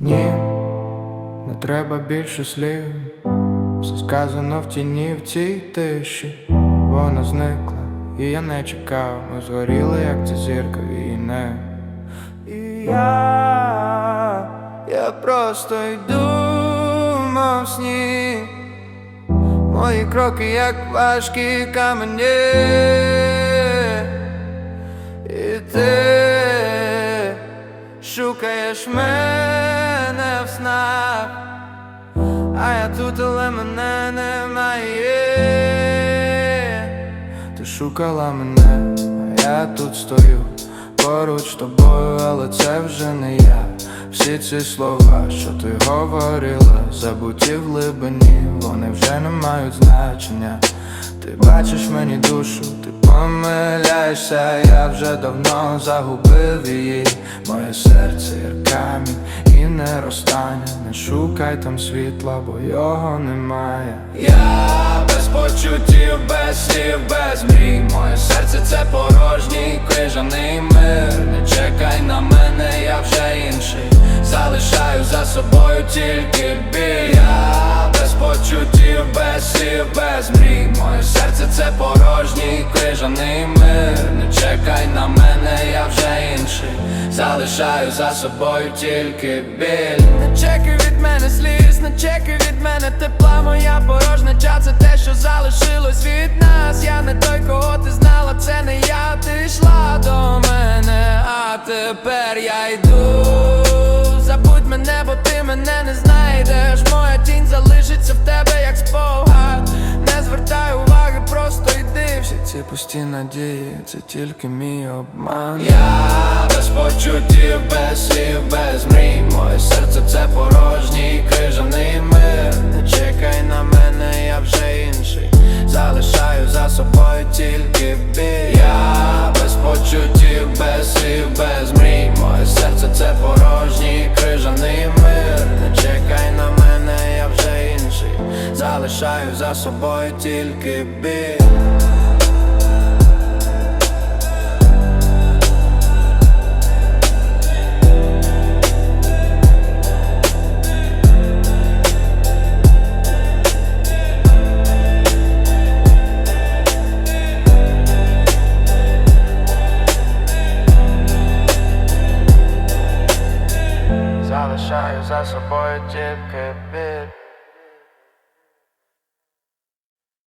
Ні, не треба більше слів. Все сказано в тіні в цій тиші. Вона зникла, і я не чекав. Ми згоріли, як ця зірка війни. І я, я просто йду, мов сні. Мої кроки, як важкі камені. І ти шукаєш мене а я тут, але мене немає. Ти шукала мене, а я тут стою поруч тобою, але це вже не я. Всі ці слова, що ти говорила, забуті в глибині, вони вже не мають значення. Ти бачиш мені душу, ти помиляєшся, я вже давно загубив її. Моє серце як камінь не розтане. Не шукай там світла, бо його немає. Я без почуттів, без слів, без мрій. Моє серце це порожній крижаний мир. Не чекай на мене, я вже інший. Залишаю за собою тільки біль. Я без почуттів, без слів, без мрій. Моє серце це порожній крижаний мир. Залишаю за собою тільки біль. Не чекай від мене сліз, не чекай від мене тепла, моя порожнеча, це те, що залишилось від нас. Я не той, кого ти знала, це не я, ти йшла до мене, а тепер я йду. Забудь мене, бо ти мене не знайдеш. Моя тінь залишиться в тебе, як спогад. Не звертай уваги, просто йди. Всі ці пусті надії, це тільки мій обман. Я без Залишаю за собою тільки біль. Залишаю за собою тільки біль